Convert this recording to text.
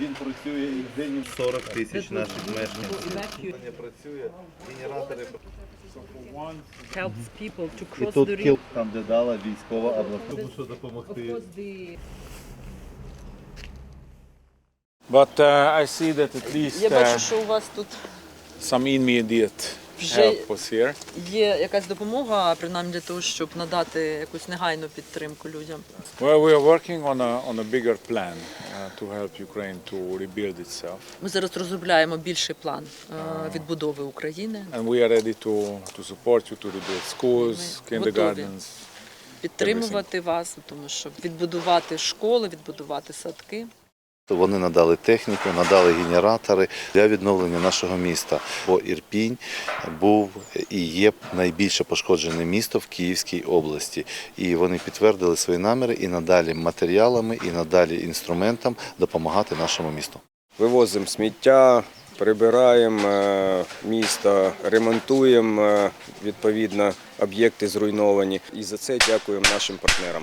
Він працює і день 40 тисяч наших мешканців. Не працює, генератори. helps people to І тут the кіл там, де дала військова область. Тому що допомогти. But uh, I see that at least Я uh, бачу, що у вас тут some immediate Вже- help here. є якась допомога, принаймні для того, щоб надати якусь негайну підтримку людям. Well, we are working on a on a bigger plan uh, to help Ukraine to rebuild itself, Ми зараз розробляємо більший план е, відбудови України, and we are ready to to support you to rebuild schools, kindergartens. підтримувати вас, тому що відбудувати школи, відбудувати садки. Вони надали техніку, надали генератори для відновлення нашого міста. Бо Ірпінь був і є найбільше пошкоджене місто в Київській області. І вони підтвердили свої наміри і надалі матеріалами, і надалі інструментам допомагати нашому місту. Вивозимо сміття, прибираємо е, місто, ремонтуємо е, відповідно об'єкти зруйновані. І за це дякуємо нашим партнерам.